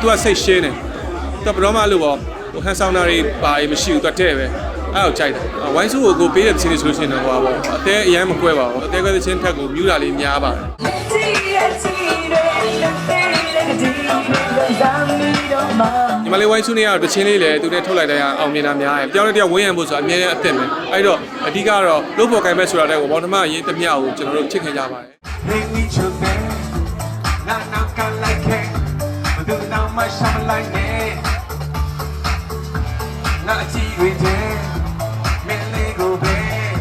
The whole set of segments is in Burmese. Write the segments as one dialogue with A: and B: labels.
A: သူကစိတ်ရှင်းတယ်သူကဘယ်တော့မှအဲ့လိုပေါ့ဟိုဟန်ဆောင်တာတွေဘာတွေမရှိဘူးသူကတဲ့ပဲအဲ့တော့ကြိုက်တယ်ဝိုင်းစုကိုကိုပေးတဲ့ချင်းတွေဆိုလို့ရှိရင်တော့ဟိုပါပေါ့အသေးအရန်မကွဲပါဘူးအသေးကွဲတဲ့ချင်းထက်ကိုမြူးတာလေးများပါတယ်
B: မ
A: ညီမလေးဝိုင်းစုနေရတော့တချင်းလေးလည်းသူနဲ့ထုတ်လိုက်တိုင်းအောင်မြင်တာများတယ်တယောက်နဲ့တယောက်ဝင်းရံဖို့ဆိုတာအမြဲတမ်းအသင့်ပဲအဲ့တော့အဓိကတော့လို့ပေါ်ကင်မဲ့ဆိုတာတဲ့ကိုဘောဓမရေးတမျှကိုကျွန်တော်တို့ချစ်ခင်ကြပါတယ်
C: Hey, we chose them. Now, now, can like it. But do now, my shine like it. Now, I see we did. Me lego bed.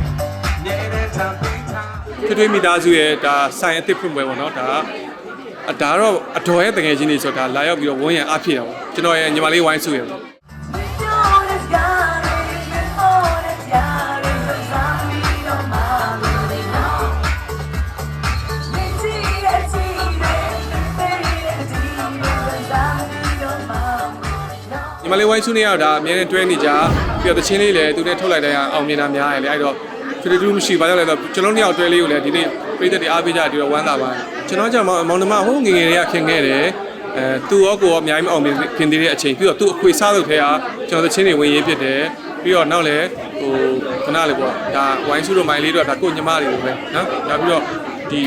C: Yeah, that's a big time.
A: ထွေးထွေးမိသားစုရဲ့ဒါဆိုင်အစ်စ်ဖွင့်ပွဲပေါ့နော်ဒါအ ဒါတော့အတော်ရဲ့တငယ်ချင်းတွေဆိုတာလာရောက်ပြီးတော့ဝန်းရံအားဖြည့်တာပေါ့ကျွန်တော်ရဲ့ညီမလေးဝိုင်းစုရဲ့ပေါ့ညီမလေးဝိုင်းစုနေရတော့ဒါအမြဲတမ်းတွဲနေကြပြီးတော့တချင်းလေးလည်းသူနဲ့ထုတ်လိုက်တိုင်းအောင်မြင်တာများတယ်လေအဲ့တော့ထွေထွေတူးမရှိဘာကြောင့်လဲဆိုတော့ကျွန်တော်တို့နှစ်ယောက်တွဲလေးကိုလည်းဒီနေ့ပြည်သက်တွေအားပေးကြပြီးတော့ဝမ်းသာပါတယ် ကျွန်တော်ကြောင့်မောင်နှမဟိုးငယ်ငယ်တွေကခင်ခဲ့တယ်အဲသူရောကိုရောအများကြီးမအောင်မြင်ခင်သေးတဲ့အချိန်ပြီးတော့သူ့အခွေစားလုပ်ထဲကကျွန်တော်တချင်းတွေဝင်ရေးဖြစ်တယ်ပြီးတော့နောက်လည်းဟိုခဏလေးပေါ့ဒါဝိုင်းစုတို့မိုင်းလေးတို့ကဒါကိုညီမတွေကိုပဲနော်နောက်ပြီးတော့ဒီ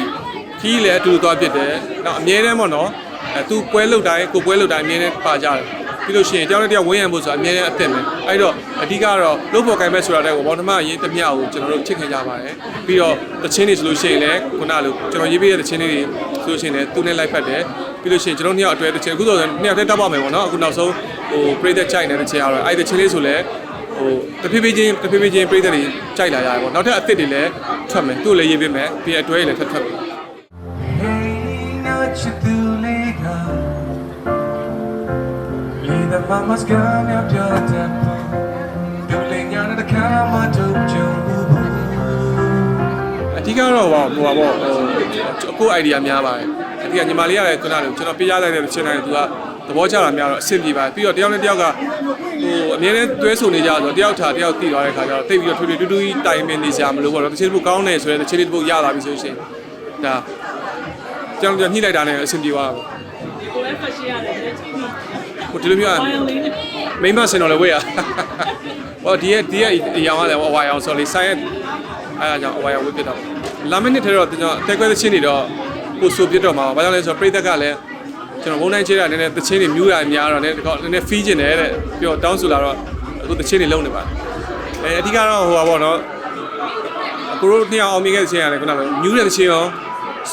A: ခီးလည်းအတူတူသွားဖြစ်တယ်နောက်အမြဲတမ်းပေါ့နော်အဲသူပွဲလုတ်တိုင်းကိုပွဲလုတ်တိုင်းအမြဲတမ်းပါကြတယ် ပြီးလို့ရှိရင်တယောက်နဲ့တယောက်ဝင်းရံဖို့ဆိုတာအများကြီးအသင့်ပဲအဲ့တော့အဓိကတော့လို့ပေါ်ကိုင်မဲ့ဆိုတာတဲ့ကိုဘောဓမရေးတမျှကိုကျွန်တော်တို့ချစ်ခင်ကြပါတယ်ပြီးတော့တချင်းတွေဆိုလို့ရှိရင်လည်းခုနလိုကျွန်တော်ရေးပေးတဲ့တချင်းတွေဆိုလို့ရှိရင်လည်းသူနဲ့လိုက်ဖက်တယ်ပြီးလို့ရှိရင်ကျွန်တော်နှစ်ယောက်အတွဲတချင်းအခုဆိုနှစ်ယောက်တည်းတောက်ပါမယ်ပေါ့နော်အခုနောက်ဆုံးဟိုပရိသတ်ချိုက်နေတဲ့တချင်းကတော့အဲ့ဒီတချင်းလေးဆိုလည်းဟိုတဖြည်းဖြည်းချင်းတဖြည်းဖြည်းချင်းပရိသတ်တွေကြိုက်လာရတယ်ပေါ့နောက်ထပ်အသစ်တွေလည်းထွက်မယ်သူ့လည်းရေးပေးမယ်ပြီးအတွဲတွေလည်းထပ်ထွက်မယ်
C: Leave the mama's gun up your temple. Do lay down at the camera, do you?
A: အဓိကတော့ဟိုဟိုပါပေါ့ဟိုအကို idea များပါတယ်အဓိကညီမလေးကလည်းခုနကကျွန်တော်ပြရလိုက်တဲ့ချင်းတိုင်းကသူကသဘောကျတာများတော့အဆင်ပြေပါတယ်ပြီးတော့တယောက်နဲ့တယောက်ကဟိုအမြဲတမ်းတွဲဆိုနေကြဆိုတော့တယောက်ထားတယောက်တည်သွားတဲ့ခါကျတော့တိတ်ပြီးတော့ထွေထွေတူးတူးကြီးတိုင်ပင်နေကြမလို့ပေါ့တော့တစ်ချင်းတစ်ပုတ်ကောင်းတယ်ဆိုရင်တစ်ချင်းလေးတစ်ပုတ်ရလာပြီဆိုရှင်ဒါကျွန်တော်ညှိလိုက်တာနဲ့အဆင်ပြေသွားတာပေါ့
D: ကိုလည်းဖတ်ရှင်းရတယ်လက်ကြည့်ပြီး
A: ဟိုဒီလိုမျိုး
D: ဘိုင်ယိုလေးနဲ့
A: မိမစင်တော်လည်းဝေးရဟောဒီရဲ့ဒီရဲ့အရောင်ကလည်းဟိုဝါရောင်ဆိုလေဆိုင်ရဲ့အဲအကြောင်းဝါရောင်ဝေးပြတော့လာမနစ်ထဲတော့ကျွန်တော်အတက်ကွဲသချင်းတွေတော့ကိုဆိုပြတော့မှာဘာကြောင့်လဲဆိုတော့ပြိသက်ကလည်းကျွန်တော်ဘုံတိုင်းချေးတာနည်းနည်းသချင်းတွေမြူးတာများတော့နည်းနည်းနည်းဖီးကျင်တယ်တဲ့ပြီးတော့တောင်းဆိုလာတော့အခုသချင်းတွေလုံနေပါတယ်အဲအဓိကတော့ဟိုပါပေါ့နော်အခုတို့နှစ်ယောက်အောင်မြင်ခဲ့တဲ့သချင်းရတယ်ခုနကမြူးတဲ့သချင်းရော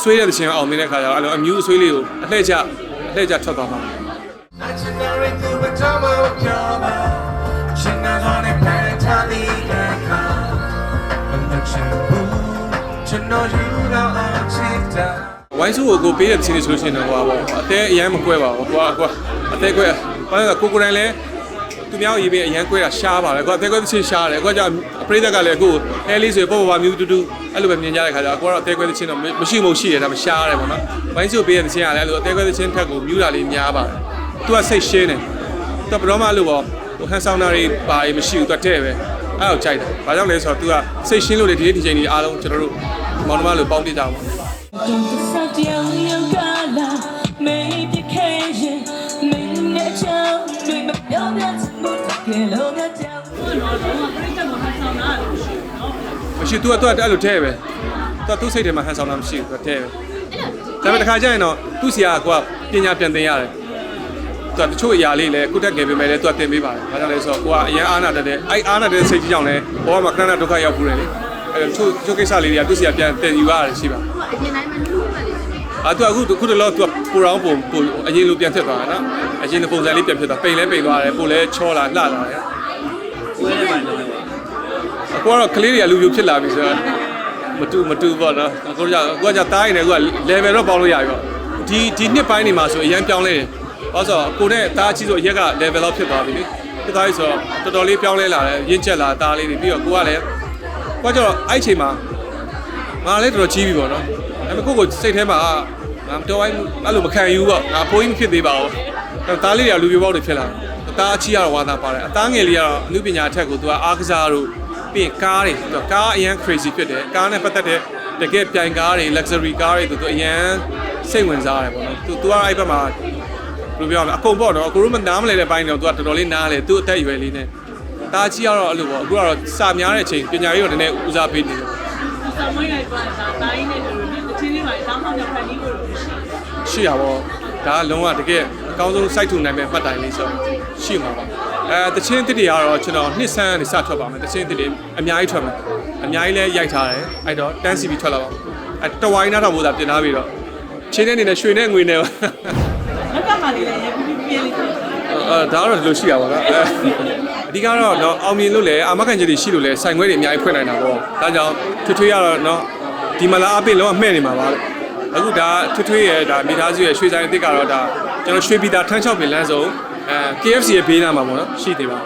A: ဆွေးတဲ့သချင်းရောအောင်မြင်တဲ့ခါကျတော့အဲ့လိုအမြူးအဆွေးလေးကိုအလှည့်ကျအလှည့်ကျထွက်သွားမှာ ဝိုင်းစုကိုကိုပေးတဲ့ချင်းတွေဆိုလို့ရှိရင်တော့ဟိုပါပေါ့အသေးအရန်မကွဲပါဘူးဟိုကွာအသေးကွဲဘာလဲဆိုကိုကိုတိုင်းလဲသူများရေးပေးအရန်ကွဲတာရှားပါလေကွာအသေးကွဲသချင်းရှားတယ်ကွာကြောင့်အပရိသတ်ကလည်းအခုအဲလေးဆိုပေါ့ပေါ့ပါမြူတူတူအဲ့လိုပဲမြင်ကြတဲ့ခါကျတော့ကိုကတော့အသေးကွဲသချင်းတော့မရှိမဟုတ်ရှိတယ်ဒါမှရှားတယ်ပေါ့နော်ဝိုင်းစုကိုပေးတဲ့သချင်းကလည်းအဲ့လိုအသေးကွဲသချင်းထက်ကိုမြူတာလေးများပါတယ် သူကစိတ်ရှင်းတယ်သူကဘယ်တော့မှလို့ပေါ့ဟိုဟန်ဆောင်တာတွေပါရမရှိဘူးသူကတဲ့ပဲအဲ့ဒါကိုကြိုက်တာဘာကြောင့်လဲဆိုတော့သူကစိတ်ရှင်းလို့လေဒီနေ့ဒီချိန်ကြီးအားလုံးကျွန်တော်တို့မောင်နှမလို့ပေါင်း
B: တည်တာပေါ့
D: မရှိ
A: သူကသူကအဲ့လိုတဲ့ပဲသူကသူ့စိတ်ထဲမှာဟန်ဆောင်တာမရှိဘူးသူကတဲ့ပဲဒါပေမဲ့တစ်ခါကျရင်တော့သူ့ဆရာကပညာပြန်သင်ရတယ် तू တချို့အရာလေးလည်းကုတက်ငယ်ပေမဲ့လည်း तू သင်ပေးပါတယ်ဘာကြောင့်လဲဆိုတော့ကိုကအရင်အားနာတတ်တဲ့အဲ့အားနာတဲ့စိတ်ကြီးကြောင့်လည်းဘောမှာခဏခဏဒုက္ခရောက်ဘူးတယ်လေအဲ့တော့တချို့တချို့ကိစ္စလေးတွေကသူ့ဆရာပြန်သင်ယူရတယ်ရှိပါ
E: အရင်တိုင်းမှာလူ့ပဲလေ
A: အာသူအခုခုတလောသူပိုရောင်းပုံပိုအရင်လိုပြန်ဖြစ်သွားတာနော်အရင်ပုံစံလေးပြန်ဖြစ်သွားပိန်လဲပိန်သွားတယ်ပိုလဲချောလာလှလာတယ်ဝဲမှန်တော့အခုကတော့ကလေးတွေကလူပြိုဖြစ်လာပြီဆိုတော့မတူမတူပေါ့နော်အခုကအခုကတားရင်လည်းအခုက level တော့ပေါင်းလို့ရပြီပေါ့ဒီဒီနှစ်ပိုင်းနေမှာဆိုအရင်ပြောင်းလဲတယ် ဘာလို့ဆိုတော့ကိုနဲ့တားချီဆိုအရက်က level တော့ဖြစ်သွားပြီလေဖြစ်သွားပြီဆိုတော့တော်တော်လေးပြောင်းလဲလာတယ်ရင့်ကျက်လာတားလေးတွေပြီးတော့ကိုကလည်းကိုကကျတော့အဲ့ချိန်မှာငါလည်းတော်တော်ကြီးပြီပေါ့နော်ဒါပေမဲ့ကိုယ့်ကိုစိတ်ထဲမှာငါတော်ဝိုင်းအဲ့လိုမခံယူပေါ့ငါဖိုးကြီးမဖြစ်သေးပါဘူးဒါသားလေးတွေကလူပြပေါက်တွေဖြစ်လာတယ်အသားအချီကတော့ဝါသာပါတယ်အသားငယ်လေးကတော့အမှုပညာအထက်ကိုသူကအားကစားတို့ပြီးရင်ကားတွေသူကကားအရန် crazy ဖြစ်တယ်ကားနဲ့ပတ်သက်တဲ့တကယ်ပြိုင်ကားတွေ luxury ကားတွေသူသူအရန်စိတ်ဝင်စားတယ်ပေါ့နော်သူသူကအဲ့ဘက်မှာ ဘယ်လိုပြောရမလဲအကုန်ပေါ့နော်အခုတို့မနားမလဲတဲ့ဘိုင်းတော့သူကတော်တော်လေးနားလေသူ့အသက်အရွယ်လေးနဲ့တားကြီးကတော့အဲ့လိုပေါ့အခုကတော့စာများတဲ့အချိန်ပညာရေးတော့နည်းနည်းဦးစားပေးနေတယ်
D: ဆောင်းမွေးလိုက်ပါတာတိုင်းနဲ့တူတယ်တချင်းလေးပါတောင်းတောင်းဖန်ပြီးကိုရှိ
A: ရှိရပါတော့ဒါကလုံးဝတကယ်အကောင်းဆုံး site to နိုင်မဲ့မှတ်တိုင်လေးဆိုရှိမှာပါအဲတချင်းတစ်တွေကတော့ကျွန်တော်နှစ်ဆန်းကနေစထွက်ပါမယ်တချင်းတစ်တွေအများကြီးထွက်မယ်အများကြီးလဲရိုက်ထားတယ်အဲ့တော့ 10cb ထွက်လာပါအဲတဝိုင်းနားတော့ဘို့သာပြင်ထားပြီးတော့ချင်းတဲ့အနေနဲ့ရွှေနဲ့ငွေနဲ့ပါ
D: လက်ကမှလေးလည်းရပြပြပြလေးဖြစ်
A: အဲဒါကတော့ဒီလိုရှိတာပါနော်အဲအဓိကတော့တော့အောင်မြင်လို့လဲအာမခံချက်တွေရှိလို့လဲဆိုင်ခွဲတွေအများကြီးဖွင့်နိုင်တာပေါ့ဒါကြောင့်ထွေထွေရတော့နော်ဒီမလားအပင်လုံးဝမှဲ့နေမှာပါလို့အခုဒါထွေထွေရဲ့ဒါမိသားစုရဲ့ရွှေဆိုင်အစ်စ်ကတော့ဒါကျွန်တော်ရွှေပြည်သာထန်းချောက်ပင်လမ်းစုံအဲ KFC ရဲ့ဘေးနားမှာပေါ့နော်ရှိသေးပါ